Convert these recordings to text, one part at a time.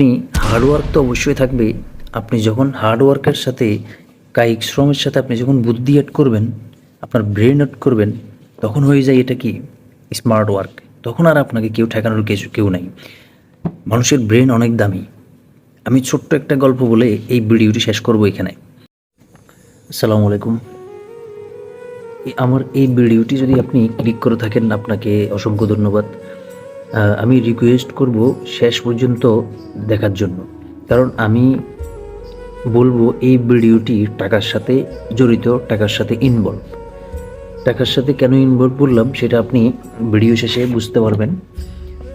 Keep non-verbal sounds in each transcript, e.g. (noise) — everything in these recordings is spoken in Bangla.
আপনি হার্ডওয়ার্ক তো অবশ্যই থাকবে। আপনি যখন হার্ডওয়ার্কের সাথে কায়িক শ্রমের সাথে আপনি যখন বুদ্ধি অ্যাড করবেন, আপনার ব্রেন অ্যাড করবেন, তখন হয়ে যায় এটা কি? স্মার্ট ওয়ার্ক তখন আর আপনাকে কেউ ঠেকানোর কিছু, কেউ নাই। মানুষের ব্রেন অনেক দামি। আমি ছোট্ট একটা গল্প বলে এই ভিডিওটি শেষ করব এখানে। আসসালামু আলাইকুম। আমার এই ভিডিওটি যদি আপনি ক্লিক করে থাকেন, আপনাকে অসংখ্য ধন্যবাদ। আমি রিকোয়েস্ট করব শেষ পর্যন্ত দেখার জন্য। কারণ আমি বলব এই ভিডিওটি টাকার সাথে জড়িত, টাকার সাথে ইনভলভ টাকার সাথে কেন ইনভলভ বললাম, সেটা আপনি ভিডিও শেষে বুঝতে পারবেন।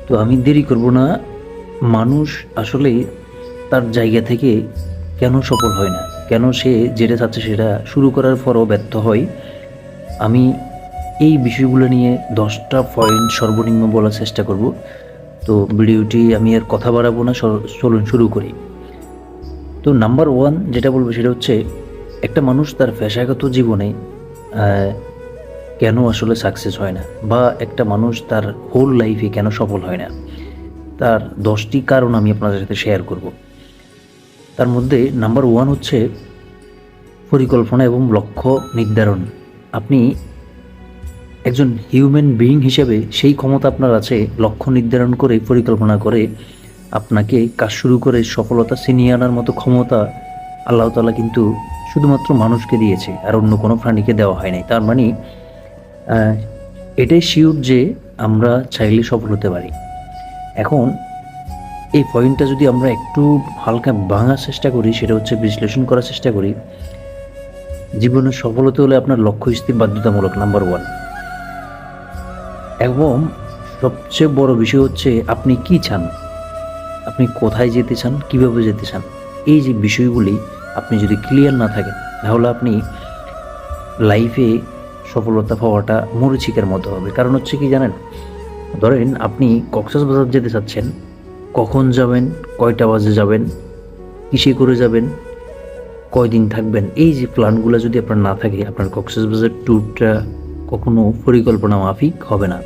তো আমি দেরি করব না, মানুষ আসলে তার জায়গা থেকে কেন সফল হয় না? কেন সে যেটা চাচ্ছে সেটা শুরু করার পরও ব্যর্থ হয়? আমি এই বিষয়গুলো নিয়ে দশটা পয়েন্ট সর্বনিম্ন বলার চেষ্টা করব। তো ভিডিওটি আমি আর কথা বাড়াবো না চলুন শুরু করি। তো নাম্বার ওয়ান যেটা বলব সেটা হচ্ছে, একটা মানুষ তার পেশাগত জীবনে কেন আসলে সাকসেস হয় না? বা একটা মানুষ তার হোল লাইফে কেন সফল হয় না? তার দশটি কারণ আমি আপনাদের সাথে শেয়ার করব। তার মধ্যে নাম্বার ওয়ান হচ্ছে পরিকল্পনা এবং লক্ষ্য নির্ধারণ। আপনি একজন হিউম্যান বিইং হিসেবে সেই ক্ষমতা আপনার আছে, লক্ষ্য নির্ধারণ করে, পরিকল্পনা করে, আপনাকে কাজ শুরু করে সফলতা ছিনিয়ে আনার মতো ক্ষমতা আল্লাহ তাআলা কিন্তু শুধুমাত্র মানুষকে দিয়েছে, আর অন্য কোনো প্রাণীকে দেওয়া হয় নাই। তার মানে এটাই শিওর যে আমরা চাইলে সফল হতে পারি। এখন, এই পয়েন্টটা যদি আমরা একটু হালকা ভাঙার চেষ্টা করি, সেটা হচ্ছে বিশ্লেষণ করার চেষ্টা করি, জীবনে সফল হতে হলে আপনার লক্ষ্য স্থির বাধ্যতামূলক নাম্বার ওয়ান এবং সবচেয়ে বড় বিষয় হচ্ছে আপনি কি চান? আপনি কোথায় যেতে চান? কীভাবে যেতে চান? এই যে বিষয়গুলি আপনি যদি ক্লিয়ার না থাকেন, তাহলে আপনি লাইফে সফলতা পাওয়াটা মরিচিকের মতো হবে। কারণ হচ্ছে কি জানেন? ধরেন আপনি কক্সবাজার যেতে চাচ্ছেন, কখন যাবেন? কয়টা বাজে যাবেন? কিসে করে যাবেন? কয়দিন থাকবেন? এই যে প্ল্যানগুলো যদি আপনার না থাকে, আপনার কক্সবাজার ট্যুরটা কখনো পরিকল্পনা মাফিক হবে না।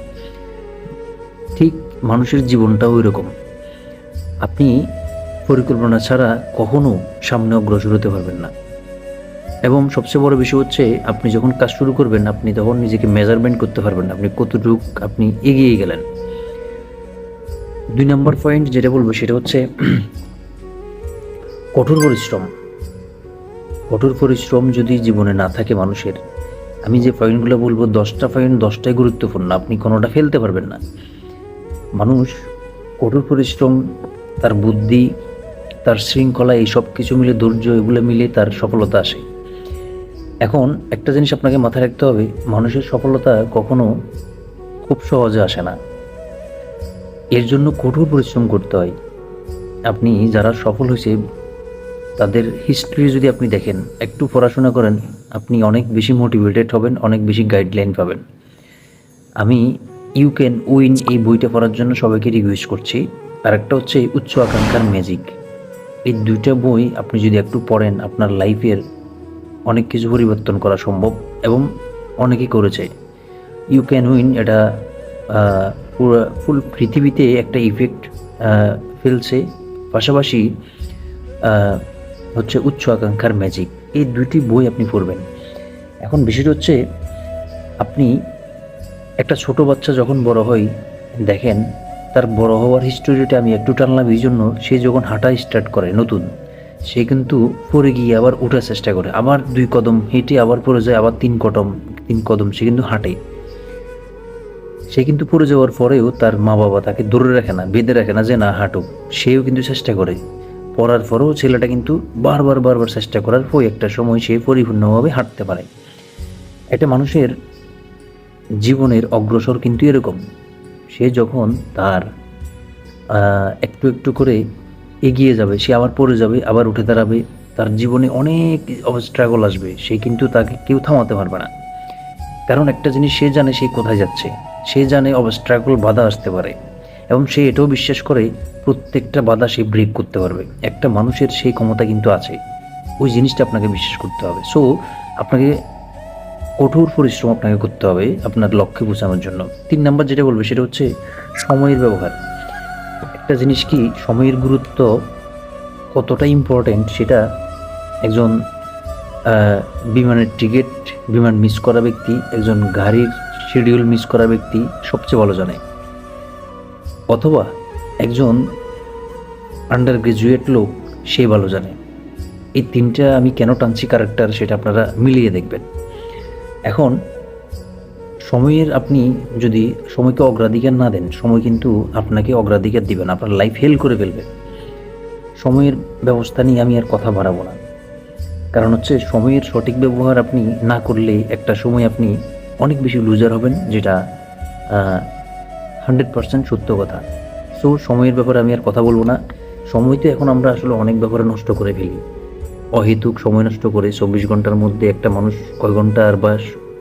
ঠিক মানুষের জীবনটাও রকম আপনি পরিকল্পনা ছাড়া কখনো সামনে অগ্রসর হতে পারবেন না। এবং সবচেয়ে বড় বিষয় হচ্ছে, আপনি যখন কাজ শুরু করবেন, আপনি তখন নিজেকে মেজারমেন্ট করতে পারবেন না। আপনি কতটুক আপনি এগিয়ে গেলেন। দুই নম্বর পয়েন্ট যেটা বলব, সেটা হচ্ছে (clears throat) কঠোর পরিশ্রম। কঠোর পরিশ্রম যদি জীবনে না থাকে মানুষের আমি যে পয়েন্টগুলো বলব, দশটা পয়েন্ট দশটাই গুরুত্বপূর্ণ, আপনি কোনোটা ফেলতে পারবেন না। মানুষ কঠোর পরিশ্রম, তার বুদ্ধি, তার শৃঙ্খলা, এই সব কিছু মিলে, ধৈর্য, এগুলো মিলে তার সফলতা আসে। এখন একটা জিনিস আপনাকে মাথায় রাখতে হবে, মানুষের সফলতা কখনো খুব সহজে আসে না। এর জন্য কঠোর পরিশ্রম করতে হয়। আপনি যারা সফল হয়েছে, তাদের হিস্ট্রি যদি আপনি দেখেন, একটু পড়াশোনা করেন আপনি অনেক বেশি মোটিভেটেড হবেন, অনেক বেশি গাইডলাইন পাবেন। আমি ইউ ক্যান উইন এই বইটা পড়ার জন্য সবাইকে রিকোয়েস্ট করছি। আর একটা হচ্ছে উচ্চ আকাঙ্ক্ষার ম্যাজিক এই দুইটা বই আপনি যদি একটু পড়েন, আপনার লাইফের অনেক কিছু পরিবর্তন করা সম্ভব এবং অনেকেই করেছে। ইউ ক্যান উইন এটা পুরো ফুল পৃথিবীতে একটা ইফেক্ট ফেলছে। পাশাপাশি হচ্ছে উচ্চ আকাঙ্ক্ষার ম্যাজিক এই দুইটি বই আপনি পড়বেন। এখন বিষয়টা হচ্ছে, আপনি একটা ছোট বাচ্চা যখন বড় হয় দেখেন তার বড় হওয়ার হিস্টোরিটা আমি একটু টানলাম, এই জন্য সে যখন হাঁটা স্টার্ট করে নতুন, সে কিন্তু পরে গিয়ে আবার ওঠার চেষ্টা করে। আবার দুই কদম হেঁটে আবার পড়ে যায়, আবার তিন কদম তিন কদম সে কিন্তু হাঁটে। সে কিন্তু পড়ে যাওয়ার পরেও তার মা বাবা তাকে ধরে রাখে না, বেঁধে রাখে না যে, না, হাঁটুক। সেও কিন্তু চেষ্টা করে। পড়ার পরেও ছেলেটা কিন্তু বারবার বারবার চেষ্টা করার পর একটা সময় সে পরিপূর্ণভাবে হাঁটতে পারে। একটা মানুষের জীবনের অগ্রসর কিন্তু এরকম। সে যখন তার একটু একটু করে এগিয়ে যাবে, সে আবার পড়ে যাবে, আবার উঠে দাঁড়াবে, তার জীবনে অনেক স্ট্রাগল আসবে, সে কিন্তু তাকে কেউ থামাতে পারবে না। কারণ একটা জিনিস সে জানে সে কোথায় যাচ্ছে। সে জানে অবস্ট্রাগল বাধা আসতে পারে। এবং সে এটাও বিশ্বাস করে প্রত্যেকটা বাধা সে ব্রেক করতে পারবে। একটা মানুষের সেই ক্ষমতা কিন্তু আছে। ওই জিনিসটা আপনাকে বিশ্বাস করতে হবে। সো আপনাকে কঠোর পরিশ্রম আপনাকে করতে হবে আপনার লক্ষ্যে পৌঁছানোর জন্য। তিন নাম্বার যেটা বলবে সেটা হচ্ছে সময়ের ব্যবহার। একটা জিনিস কি, সময়ের গুরুত্ব কতটা ইম্পর্টেন্ট সেটা একজন বিমানের টিকিট বিমান মিস করা ব্যক্তি, একজন গাড়ির শিডিউল মিস করা ব্যক্তি সবচেয়ে ভালো জানে। অথবা একজন আন্ডার গ্রাজুয়েট লোক, সে ভালো জানে। এই তিনটা আমি কেন টানছি ক্যারেক্টার সেটা আপনারা মিলিয়ে দেখবেন। এখন, সময়ের আপনি যদি সময়কে অগ্রাধিকার না দেন, সময় কিন্তু আপনাকে অগ্রাধিকার দিবে না, আপনার লাইফ হেল করে ফেলবে। সময়ের ব্যবস্থা নিয়ে আমি আর কথা বাড়াবো না। কারণ হচ্ছে, সময়ের সঠিক ব্যবহার আপনি না করলে একটা সময় আপনি অনেক বেশি লুজার হবেন, যেটা হান্ড্রেড পার্সেন্ট সত্য কথা। সো সময়ের ব্যাপারে আমি আর কথা বলব না। সময় তো এখন আমরা আসলে অনেক ব্যাপারে নষ্ট করে ফেলি। অহেতুক সময় নষ্ট করে চব্বিশ ঘণ্টার মধ্যে একটা মানুষ কয় ঘণ্টা আর বা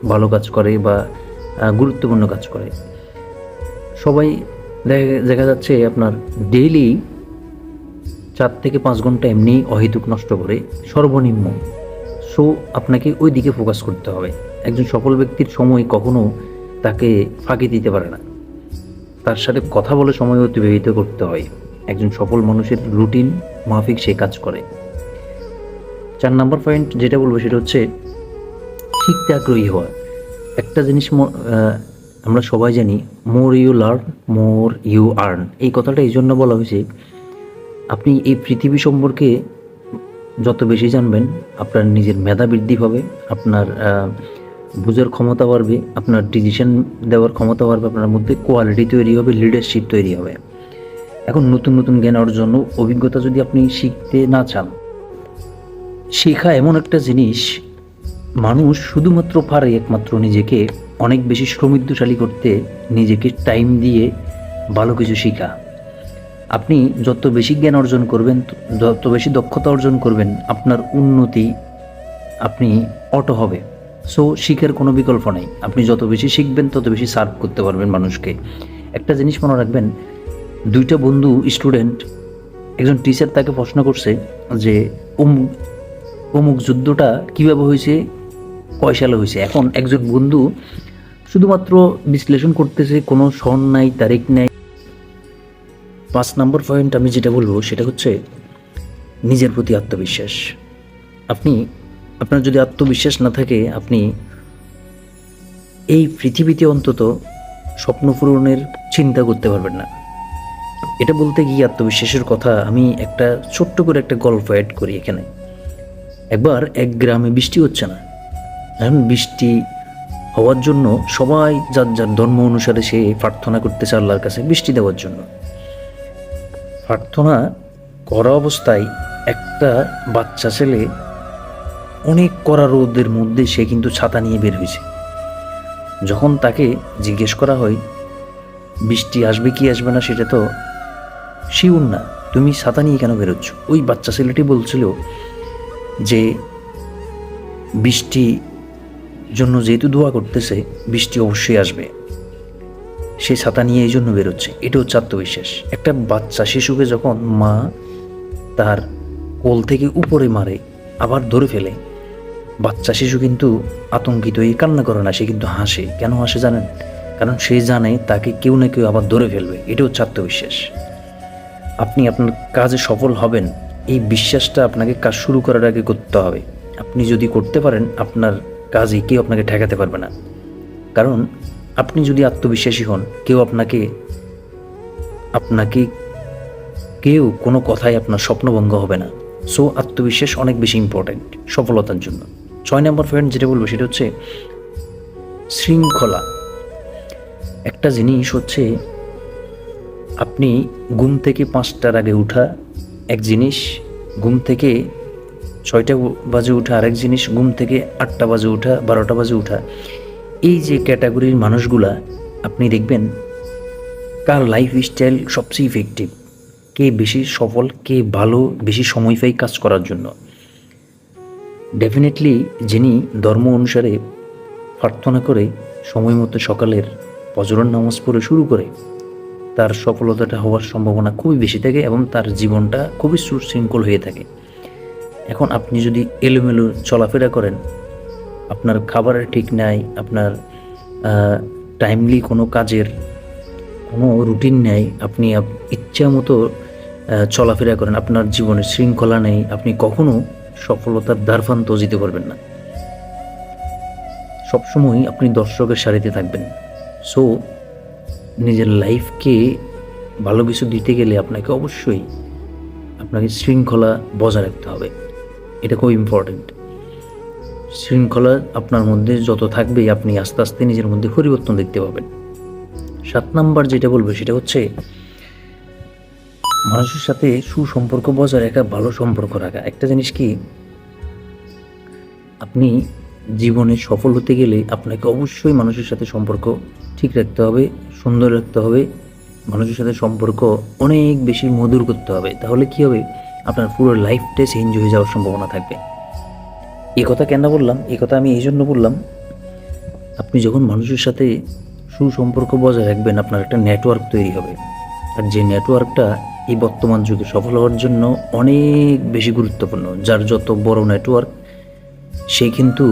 ভালো কাজ করে বা গুরুত্বপূর্ণ কাজ করে। সবাই দেখা- যাচ্ছে আপনার ডেইলি চার থেকে পাঁচ ঘণ্টা এমনি অহেতুক নষ্ট করে, সর্বনিম্ন। সো আপনাকে ওই দিকে ফোকাস করতে হবে। একজন সফল ব্যক্তির সময় কখনো তাকে ফাঁকি দিতে পারে না। তার সাথে কথা বলে সময় অতিবাহিত করতে হয়। একজন সফল মানুষের রুটিন, মাফিক সে কাজ করে। চার নাম্বার পয়েন্ট যেটা বলব সেটা হচ্ছে, শিখতে আগ্রহী হওয়া। একটা জিনিস আমরা সবাই জানি more you learn more you earn এই কথাটা এই জন্য বলা হয়েছে, আপনি এই পৃথিবী সম্পর্কে যত বেশি জানবেন, আপনার নিজের মেধা বৃদ্ধি হবে আপনার বুঝার ক্ষমতা বাড়বে, আপনার ডিসিশন দেওয়ার ক্ষমতা বাড়বে, আপনার মধ্যে কোয়ালিটি তৈরি হবে লিডারশিপ তৈরি হবে। এখন নতুন নতুন জ্ঞান অর্জন অভিজ্ঞতা যদি আপনি শিখতে না চান, শেখা এমন একটা জিনিস, মানুষ শুধুমাত্র পারে একমাত্র নিজেকে, অনেক বেশি সমৃদ্ধশালী করতে নিজেকে টাইম দিয়ে ভালো কিছু শেখা। আপনি যত বেশি জ্ঞান অর্জন করবেন, যত বেশি দক্ষতা অর্জন করবেন, আপনার উন্নতি আপনি অটো হবে। সো শিখের কোনো বিকল্প নেই। আপনি যত বেশি শিখবেন, তত বেশি সার্ভ করতে পারবেন মানুষকে। একটা জিনিস মনে রাখবেন, দুইটা বন্ধু স্টুডেন্ট একজন টিচার তাকে প্রশ্ন করছে যে, অমুক অমুক যুদ্ধটা কীভাবে হয়েছে? কয় সালে হয়েছে? এখন একজন বন্ধু শুধুমাত্র বিশ্লেষণ করতেছে, কোনো সন নাই, তারিখ নাই। পাঁচ নম্বর পয়েন্ট আমি যেটা বলব, সেটা হচ্ছে নিজের প্রতি আত্মবিশ্বাস। আপনি আপনার যদি আত্মবিশ্বাস না থাকে, আপনি এই পৃথিবীতে অন্তত স্বপ্ন পূরণের চিন্তা করতে পারবেন না। এটা বলতে গিয়ে আত্মবিশ্বাসের কথা আমি একটা ছোট্ট করে একটা গল্প অ্যাড করি এখানে। একবার এক গ্রামে বৃষ্টি হচ্ছে না। এখন বৃষ্টি হওয়ার জন্য সবাই যার যার ধর্ম অনুসারে সে প্রার্থনা করতেছে আল্লাহর কাছে বৃষ্টি দেওয়ার জন্য। প্রার্থনা করা অবস্থায় একটা বাচ্চা ছেলে অনেক কড়া রোদের মধ্যে সে কিন্তু ছাতা নিয়ে বের হয়েছে। যখন তাকে জিজ্ঞেস করা হয়, বৃষ্টি আসবে কি আসবে না সেটা তো শিউর না, তুমি ছাতা নিয়ে কেন বেরোচ্ছ? ওই বাচ্চা ছেলেটি বলছিল যে, বৃষ্টি জন্য যেহেতু দোয়া করতেছে, বৃষ্টি অবশ্যই আসবে। সে ছাতা নিয়ে এই জন্য বেরোচ্ছে। এটা হচ্ছে আত্মবিশ্বাস একটা বাচ্চা শিশুকে যখন মা তার কোল থেকে উপরে মারে আবার ধরে ফেলে। বাচ্চা শিশু কিন্তু আতঙ্কিত হয়ে কান্না করে না, সে কিন্তু হাসে। কেন হাসে জানেন? কারণ সে জানে তাকে কেউ না কেউ আবার ধরে ফেলবে। এটা হচ্ছে আত্মবিশ্বাস। আপনি আপনার কাজে সফল হবেন। এই বিশ্বাসটা আপনাকে কাজ শুরু করার আগে করতে হবে। আপনি যদি করতে পারেন, আপনার কাজে কেউ আপনাকে ঠেকাতে পারবে না। কারণ আপনি যদি আত্মবিশ্বাসী হন, কেউ আপনাকে আপনাকে কেউ কোনো কথাই আপনার স্বপ্নভঙ্গ হবে না। সো আত্মবিশ্বাস অনেক বেশি ইম্পর্ট্যান্ট সফলতার জন্য। ছয় নম্বর পয়েন্ট যেটা বলব সেটা হচ্ছে শৃঙ্খলা। একটা জিনিস হচ্ছে আপনি ঘুম থেকে পাঁচটার আগে উঠা এক জিনিস, ঘুম থেকে ছয়টা বাজে উঠা আরেক জিনিস, ঘুম থেকে আটটা বাজে উঠা বারোটা বাজে উঠা। এই যে ক্যাটাগরির মানুষগুলা, আপনি দেখবেন, কার লাইফ স্টাইল সবচেয়ে ইফেক্টিভ কে বেশি সফল, কে ভালো, বেশি সময় পাই কাজ করার জন্য। ডেফিনেটলি যিনি ধর্ম অনুসারে প্রার্থনা করে সময় মতো সকালের ফজরের নামাজ পড়ে শুরু করে, তার সফলতাটা হওয়ার সম্ভাবনা খুবই বেশি থাকে এবং তার জীবনটা খুবই সুশৃঙ্খল হয়ে থাকে। এখন আপনি যদি এলোমেলো চলাফেরা করেন, আপনার খাবারের ঠিক নাই, আপনার টাইমলি কোনো কাজের কোনো রুটিন নেই, আপনি আপ- ইচ্ছা মতো চলাফেরা করেন, আপনার জীবনে শৃঙ্খলা নেই, আপনি কখনো সফলতার দ্বারফান্ত যেতে পারবেন না। সবসময় আপনি দর্শকের সারিতে থাকবেন। সো নিজের লাইফকে ভালো কিছু দিতে গেলে আপনাকে অবশ্যই আপনাকে শৃঙ্খলা বজায় রাখতে হবে। এটা খুব ইম্পর্ট্যান্ট শৃঙ্খলা আপনার মধ্যে যত থাকবে, আপনি আস্তে আস্তে নিজের মধ্যে পরিবর্তন দেখতে পাবেন। সাত নাম্বার যেটা বলব, সেটা হচ্ছে মানুষের সাথে সুসম্পর্ক বজায় রাখা, ভালো সম্পর্ক রাখা। একটা জিনিস কি? আপনি জীবনে সফল হতে গেলে আপনাকে অবশ্যই মানুষের সাথে সম্পর্ক ঠিক রাখতে হবে, সুন্দর রাখতে হবে। মানুষের সাথে সম্পর্ক অনেক বেশি মধুর করতে হবে। তাহলে কি হবে? আপনার পুরো লাইফটা চেঞ্জ হয়ে যাওয়ার সম্ভাবনা থাকবে। এই কথা কেন বললাম? এই কথা আমি এই জন্য বললাম, আপনি যখন মানুষের সাথে সুসম্পর্ক বজায় রাখবেন, আপনার একটা নেটওয়ার্ক তৈরি হবে। আর যে নেটওয়ার্কটা এই বর্তমান যুগে সফল হওয়ার জন্য অনেক বেশি গুরুত্বপূর্ণ, যার যত বড় নেটওয়ার্ক সে কিন্তু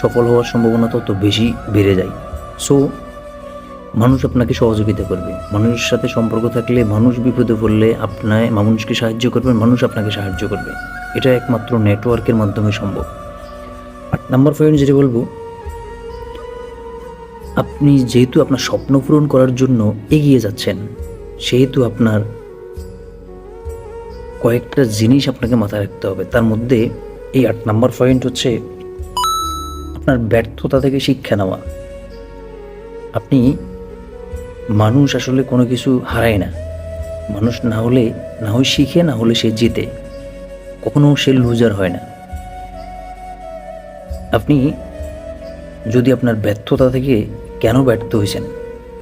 সফল হওয়ার সম্ভাবনা তত বেশি বেড়ে যায়। সো মানুষ আপনাকে সহযোগিতা করবে। মানুষের সাথে সম্পর্ক থাকলে, মানুষ বিপদে পড়লে আপনার মানুষকে সাহায্য করবেন মানুষ আপনাকে সাহায্য করবে। এটা একমাত্র নেটওয়ার্কের মাধ্যমে সম্ভব। আট নাম্বার পয়েন্ট যেটা বলব, আপনি যেহেতু আপনার স্বপ্ন পূরণ করার জন্য এগিয়ে যাচ্ছেন, সেহেতু আপনার কয়েকটা জিনিস আপনাকে মাথায় রাখতে হবে। তার মধ্যে এই আট নাম্বার পয়েন্ট হচ্ছে আপনার ব্যর্থতা থেকে শিক্ষা নেওয়া। আপনি মানুষ আসলে কোনো কিছু হারায় না। মানুষ না হলে, না হয় শিখে, না হলে সে জিতে। কখনো সে লুজার হয় না। আপনি যদি আপনার ব্যর্থতা থেকে কেন ব্যর্থ হয়েছেন?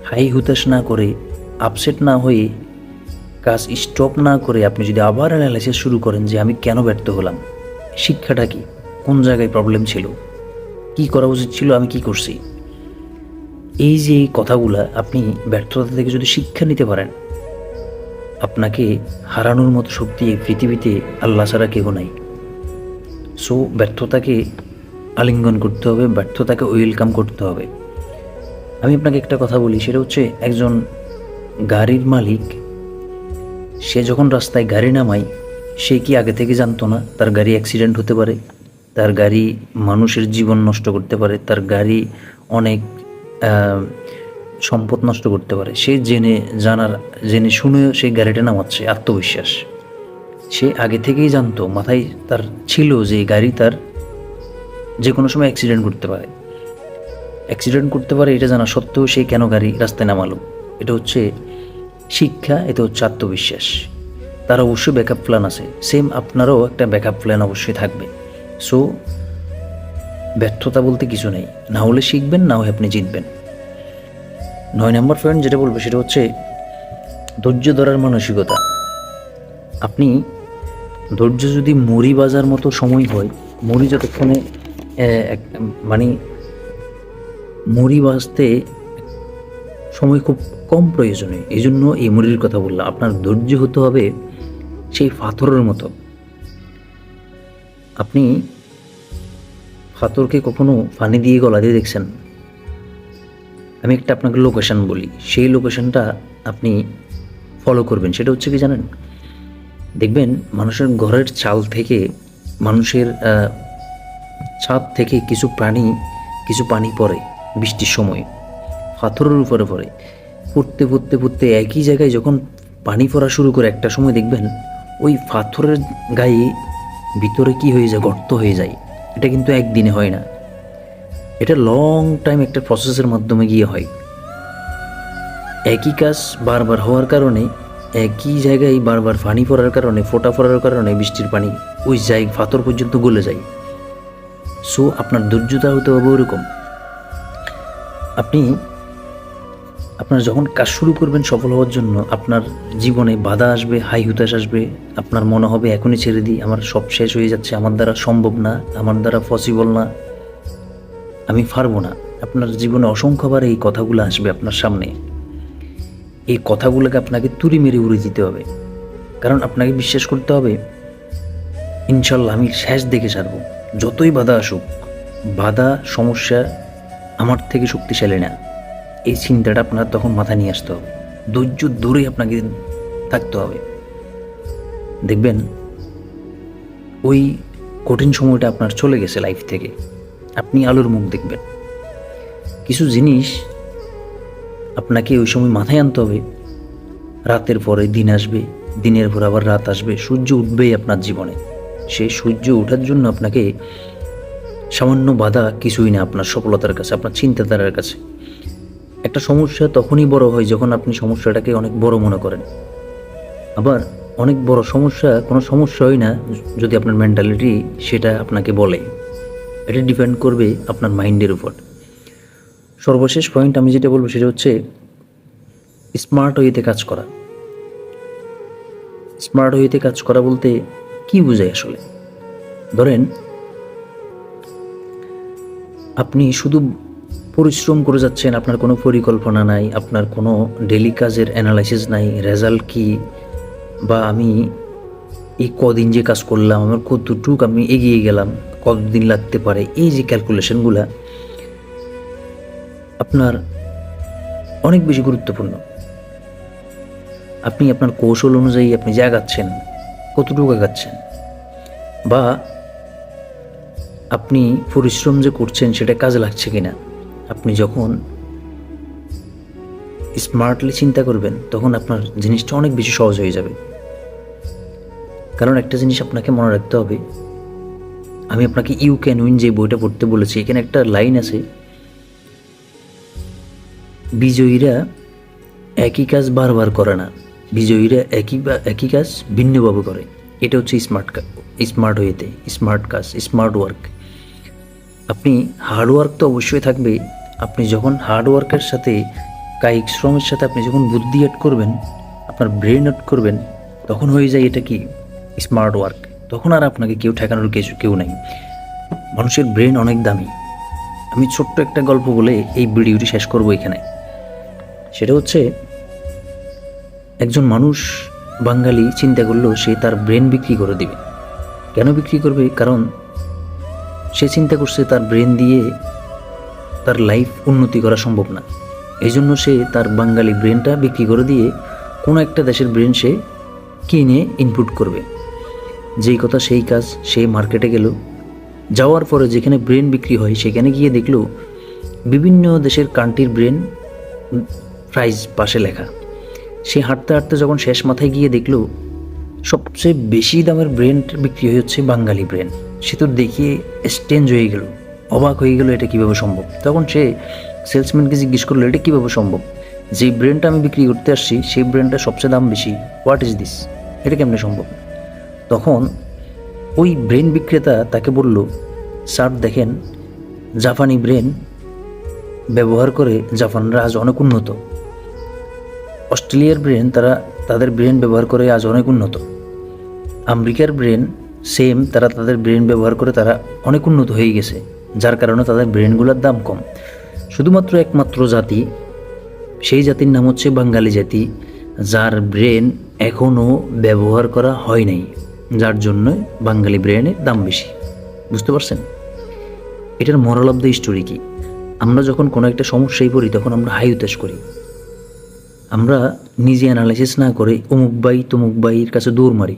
হাই হুতাশ না করে আপসেট না হয়ে কাজ স্টপ না করে আপনি যদি আবার অ্যানালাইসিস শুরু করেন যে আমি কেন ব্যর্থ হলাম, শিক্ষাটা কি? কোন জায়গায় প্রবলেম ছিল? কি করা উচিত ছিল? আমি কি করছি? এই যে কথাগুলা আপনি ব্যর্থতা থেকে যদি শিক্ষা নিতে পারেন, আপনাকে হারানোর মতো শক্তি এই পৃথিবীতে আল্লাহ ছাড়া কেউ নাই। সো ব্যর্থতাকে আলিঙ্গন করতে হবে, ব্যর্থতাকে ওয়েলকাম করতে হবে। আমি আপনাকে একটা কথা বলি, সেটা হচ্ছে একজন গাড়ির মালিক সে যখন রাস্তায় গাড়ি নামায়, সে কি আগে থেকে জানতো না তার গাড়ি অ্যাক্সিডেন্ট হতে পারে? তার গাড়ি মানুষের জীবন নষ্ট করতে পারে, তার গাড়ি অনেক সম্পদ নষ্ট করতে পারে। সে জেনে জানার, জেনে শুনেও সেই গাড়িটা নামাচ্ছে, আত্মবিশ্বাস। সে আগে থেকেই জানতো, মাথায় তার ছিল যে গাড়ি তার যে কোনো সময় অ্যাক্সিডেন্ট করতে পারে। অ্যাক্সিডেন্ট করতে পারে এটা জানা সত্ত্বেও সে কেন গাড়ি রাস্তায় নামালো? এটা হচ্ছে শিক্ষা, এতে হচ্ছে আত্মবিশ্বাস। তার অবশ্যই ব্যাকআপ প্ল্যান আছে। সেম আপনারও একটা ব্যাকআপ প্ল্যান অবশ্যই থাকবে। সো ব্যর্থতা বলতে কিছু নেই। না হলে শিখবেন, না হলে আপনি জিতবেন। নয় নম্বর পয়েন্ট যেটা বলব সেটা হচ্ছে ধৈর্য ধরার মানসিকতা। আপনি ধৈর্য যদি মুড়ি বাজার মতো সময় হয়, মুড়ি যতক্ষণে মানে মুড়ি বাজতে সময় খুব কম প্রয়োজনে। এই জন্য এই মুড়ির কথা বললাম। আপনার ধৈর্য হতে হবে সেই পাথরের মতো। আপনি পাথরকে কখনো পানি দিয়ে গলা দিয়ে দেখছেন? আমি একটা আপনাকে লোকেশন বলি। সেই লোকেশনটা আপনি ফলো করবেন। সেটা হচ্ছে কি জানেন? দেখবেন মানুষের ঘরের চাল থেকে মানুষের ছাদ থেকে কিছু প্রাণী, কিছু পানি পড়ে বৃষ্টির সময়। পাথরের উপরে পড়ে। পড়তে পড়তে পড়তে একই জায়গায় যখন পানি পড়া শুরু করে একটা সময় দেখবেন, ওই পাথরের গায়ে ভিতরে কি হয়ে যায়, গর্ত হয়ে যায়। এটা কিন্তু একদিনে হয় না। এটা লং টাইম একটা প্রসেসের মাধ্যমে গিয়ে হয়। একই কাজ বারবার হওয়ার কারণে, একই জায়গায় বারবার পানি পড়ার কারণে, ফোটা পড়ার কারণে বৃষ্টির পানি ওই জায়গা, পাথর পর্যন্ত গলে যায়। সো আপনার ধৈর্যতা হতে হবে ওরকম। আপনি আপনার যখন কাজ শুরু করবেন সফল হওয়ার জন্য, আপনার জীবনে বাধা আসবে হাই হুতাশ আসবে, আপনার মনে হবে এখনই ছেড়ে দিই, আমার সব শেষ হয়ে যাচ্ছে, আমার দ্বারা সম্ভব না, আমার দ্বারা পসিবল না, আমি পারব না। আপনার জীবনে অসংখ্যবার এই কথাগুলো আসবে আপনার সামনে। এই কথাগুলোকে আপনাকে তুড়ি মেরে উড়ে দিতে হবে। কারণ আপনাকে বিশ্বাস করতে হবে ইনশাল্লাহ আমি শেষ দেখে ছাড়বো যতই বাধা আসুক, বাধা, সমস্যা আমার থেকে শক্তিশালী না। এই চিন্তাটা আপনার তখন মাথায় নিয়ে আসতে হবে। ধৈর্য ধরে আপনাকে থাকতে হবে। দেখবেন, ওই কঠিন সময়টা আপনার চলে গেছে লাইফ থেকে। আপনি আলোর মুখ দেখবেন। কিছু জিনিস আপনাকে ওই সময় মাথায় আনতে হবে। রাতের পরে দিন আসবে, দিনের পর আবার রাত আসবে, সূর্য উঠবেই আপনার জীবনে। সেই সূর্য ওঠার জন্য আপনাকে সামান্য বাধা কিছুই না আপনার সফলতার কাছে, আপনার চিন্তাধারার কাছে। একটা সমস্যা তখনই বড় হয় যখন আপনি সমস্যাটাকে অনেক বড় মনে করেন। আবার অনেক বড় সমস্যা, কোনো সমস্যাই না যদি আপনার মেন্টালিটি সেটা আপনাকে বলে। এটা ডিপেন্ড করবে আপনার মাইন্ডের উপর। সর্বশেষ পয়েন্ট আমি যেটা বলব সেটা হচ্ছে স্মার্ট ওয়েতে কাজ করা। স্মার্ট ওয়েতে কাজ করা বলতে কি বোঝায় আসলে? ধরেন, আপনি শুধু পরিশ্রম করে যাচ্ছেন, আপনার কোনো পরিকল্পনা নাই, আপনার কোনো ডেলি কাজের অ্যানালাইসিস নাই রেজাল্ট কি? বা আমি এই কদিন যে কাজ করলাম, আমার কতটুক আমি এগিয়ে গেলাম, কতদিন লাগতে পারে, এই যে ক্যালকুলেশনগুলো আপনার অনেক বেশি গুরুত্বপূর্ণ। আপনি আপনার কৌশল অনুযায়ী আপনি যে আগাচ্ছেন, কতটুকু আগাচ্ছেন, বা আপনি পরিশ্রম যে করছেন, সেটা কাজে লাগছে কিনা আপনি যখন স্মার্টলি চিন্তা করবেন, তখন আপনার জিনিসটা অনেক বেশি সহজ হয়ে যাবে। কারণ একটা জিনিস আপনাকে মনে রাখতে হবে, আমি আপনাকে ইউ ক্যান উইন যে বইটা পড়তে বলেছি, এখানে একটা লাইন আছে, বিজয়ীরা একই কাজ বারবার করে না, বিজয়ীরা একই একই কাজ ভিন্নভাবে করে। এটা হচ্ছে স্মার্ট স্মার্ট ওয়েতে স্মার্ট কাজ স্মার্ট ওয়ার্ক আপনি হার্ড ওয়ার্ক তো অবশ্যই থাকবে আপনি যখন হার্ডওয়ার্কের সাথে, কায়িক শ্রমের সাথে আপনি যখন বুদ্ধি অ্যাড করবেন, আপনার ব্রেন অ্যাড করবেন, তখন হয়ে যায় এটা কি? স্মার্ট ওয়ার্ক তখন আর আপনাকে কেউ ঠেকানোর কিছু, কেউ নাই। মানুষের ব্রেন অনেক দামি। আমি ছোট্ট একটা গল্প বলে এই ভিডিওটি শেষ করব এখানে। সেটা হচ্ছে, একজন মানুষ বাঙালি চিন্তা করল সে তার ব্রেন বিক্রি করে দেবে। কেন বিক্রি করবে? কারণ সে চিন্তা করছে তার ব্রেন দিয়ে তার লাইফ উন্নতি করা সম্ভব না। এই জন্য সে তার বাঙালি ব্রেনটা বিক্রি করে দিয়ে কোনো একটা দেশের ব্রেন সে কিনে ইনপুট করবে। যেই কথা সেই কাজ, সে মার্কেটে গেল। যাওয়ার পরে যেখানে ব্রেন বিক্রি হয়, সেখানে গিয়ে দেখল বিভিন্ন দেশের কান্ট্রির ব্রেন প্রাইস পাশে লেখা। সে হাঁটতে হাঁটতে যখন শেষ মাথায় গিয়ে দেখল, সবচেয়ে বেশি দামের ব্রেন বিক্রি হয়ে হচ্ছে বাঙালি ব্রেন সে তো দেখিয়ে স্টেঞ্জ হয়ে গেল। অবাক হয়ে গেল এটা কীভাবে সম্ভব? তখন সে সেলসম্যানকে জিজ্ঞেস করল, এটা কীভাবে সম্ভব? যেই ব্রেনটা আমি বিক্রি করতে আসছি, সেই ব্রেনটা সবচেয়ে দাম বেশি হোয়াট ইজ দিস এটা কেমনে সম্ভব? তখন ওই ব্রেন বিক্রেতা তাকে বলল স্যার দেখেন, জাপানি ব্রেন ব্যবহার করে জাপানরা আজ অনেক উন্নত। অস্ট্রেলিয়ার ব্রেন তারা, তাদের ব্রেন ব্যবহার করে আজ অনেক উন্নত। আমেরিকার ব্রেন সেম তারা তাদের ব্রেন ব্যবহার করে তারা অনেক উন্নত হয়ে গেছে। যার কারণে তাদের ব্রেনগুলোর দাম কম। শুধুমাত্র একমাত্র জাতি, সেই জাতির নাম হচ্ছে বাঙালি জাতি, যার ব্রেন এখনও ব্যবহার করা হয় নাই, যার জন্য বাঙালি ব্রেনের দাম বেশি। বুঝতে পারছেন? এটার মরাল অব দ্য স্টোরি কি? আমরা যখন কোনো একটা সমস্যায় পড়ি, তখন আমরা হাই উতাস করি। আমরা নিজে অ্যানালাইসিস না করে অমুক বাই তমুক বাইয়ের কাছে দৌড় মারি।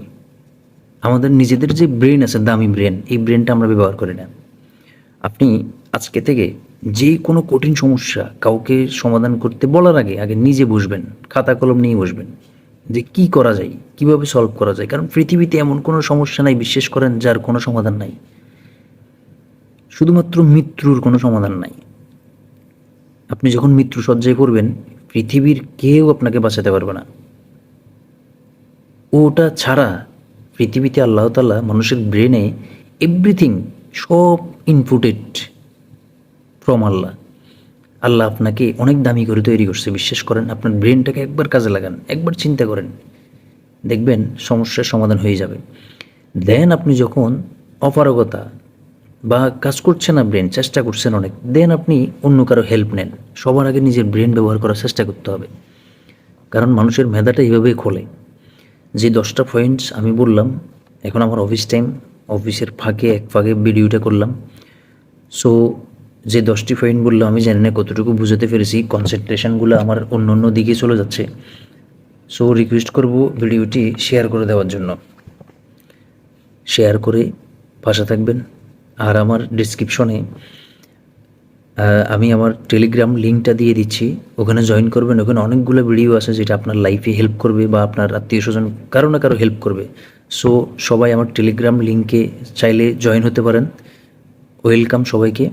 আমাদের নিজেদের যে ব্রেন আছে, দামি ব্রেন, এই ব্রেনটা আমরা ব্যবহার করি না। আপনি আজকে থেকে যে কোনো কঠিন সমস্যা কাউকে সমাধান করতে বলার আগে আগে নিজে বসবেন, খাতা কলম নিয়ে বসবেন, যে কি করা যায়, কীভাবে সলভ করা যায়। কারণ পৃথিবীতে এমন কোনো সমস্যা নাই, বিশ্বাস করেন, যার কোনো সমাধান নাই। শুধুমাত্র মৃত্যুর কোনো সমাধান নাই। আপনি যখন মৃত্যু সজ্জায় পড়বেন, পৃথিবীর কেউ আপনাকে বাঁচাতে পারবে না। ওটা ছাড়া পৃথিবীতে আল্লাহ তাল্লাহ মানুষের ব্রেনে এভরিথিং সব ইনপুটেড ফ্রম আল্লাহ। আল্লাহ আপনাকে অনেক দামি করে তৈরি করছে, বিশ্বাস করেন। আপনার ব্রেনটাকে একবার কাজে লাগান, একবার চিন্তা করেন। দেখবেন সমস্যার সমাধান হয়ে যাবে। দেন আপনি যখন অপারগতা বা কাজ করছে না ব্রেন চেষ্টা করছেন অনেক দেন আপনি অন্য কারও হেল্প নেন। সবার আগে নিজের ব্রেন ব্যবহার করার চেষ্টা করতে হবে। কারণ মানুষের মেধাটা এইভাবেই খোলে। যে দশটা পয়েন্টস আমি বললাম, এখন আমার অফিস টাইম অফিসের ফাঁকে, এক ফাঁকে ভিডিওটা করলাম। সো যে দশটি পয়েন্ট বলল, আমি জানি না কতটুকু বুঝাতে পেরেছি। কনসেন্ট্রেশনগুলো আমার অন্য অন্য দিকে চলে যাচ্ছে। সো রিকোয়েস্ট করব ভিডিওটি শেয়ার করে দেওয়ার জন্য। শেয়ার করে পাশে থাকবেন। আর আমার ডিসক্রিপশনে আমি আমার টেলিগ্রাম লিঙ্কটা দিয়ে দিচ্ছি। ওখানে জয়েন করবেন। ওখানে অনেকগুলো ভিডিও আছে যেটা আপনার লাইফে হেল্প করবে বা আপনার আত্মীয় স্বজন কারও না কারও হেল্প করবে। সো সবাই আমার টেলিগ্রাম লিঙ্কে চাইলে জয়েন হতে পারেন। ওয়েলকাম সবাইকে।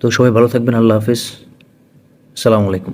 তো সবাই ভালো থাকবেন, আল্লাহ হাফেজ। সালামু আলাইকুম।